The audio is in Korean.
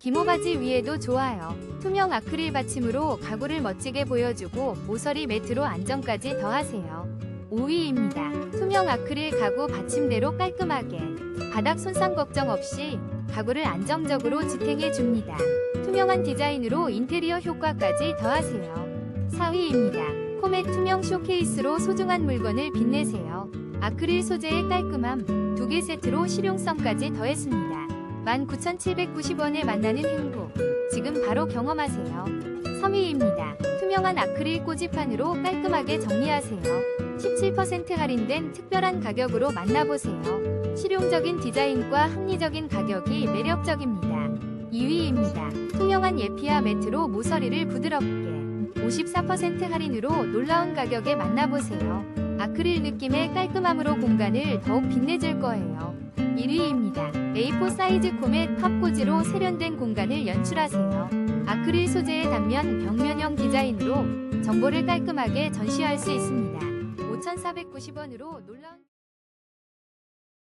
기모바지 위에도 좋아요. 투명 아크릴 받침으로 가구를 멋지게 보여주고 모서리 매트로 안정까지 더하세요. 5위입니다. 투명 아크릴 가구 받침대로 깔끔하게 바닥 손상 걱정 없이 가구를 안정적으로 지탱해 줍니다. 투명한 디자인으로 인테리어 효과까지 더하세요. 4위입니다. 코멧 투명 쇼케이스로 소중한 물건을 빛내세요. 아크릴 소재의 깔끔함 두 개 세트로 실용성까지 더했습니다. 19,790원에 만나는 행복. 지금 바로 경험하세요. 3위입니다. 투명한 아크릴 꼬지판으로 깔끔하게 정리하세요. 17% 할인된 특별한 가격으로 만나보세요. 실용적인 디자인과 합리적인 가격이 매력적입니다. 2위입니다. 투명한 예피아 매트로 모서리를 부드럽게 54% 할인으로 놀라운 가격에 만나보세요. 아크릴 느낌의 깔끔함으로 공간을 더욱 빛내줄 거예요. 1위입니다. A4 사이즈 코멧 팝꽂이로 세련된 공간을 연출하세요. 아크릴 소재의 단면 벽면형 디자인으로 정보를 깔끔하게 전시할 수 있습니다. 5,490원으로 놀라운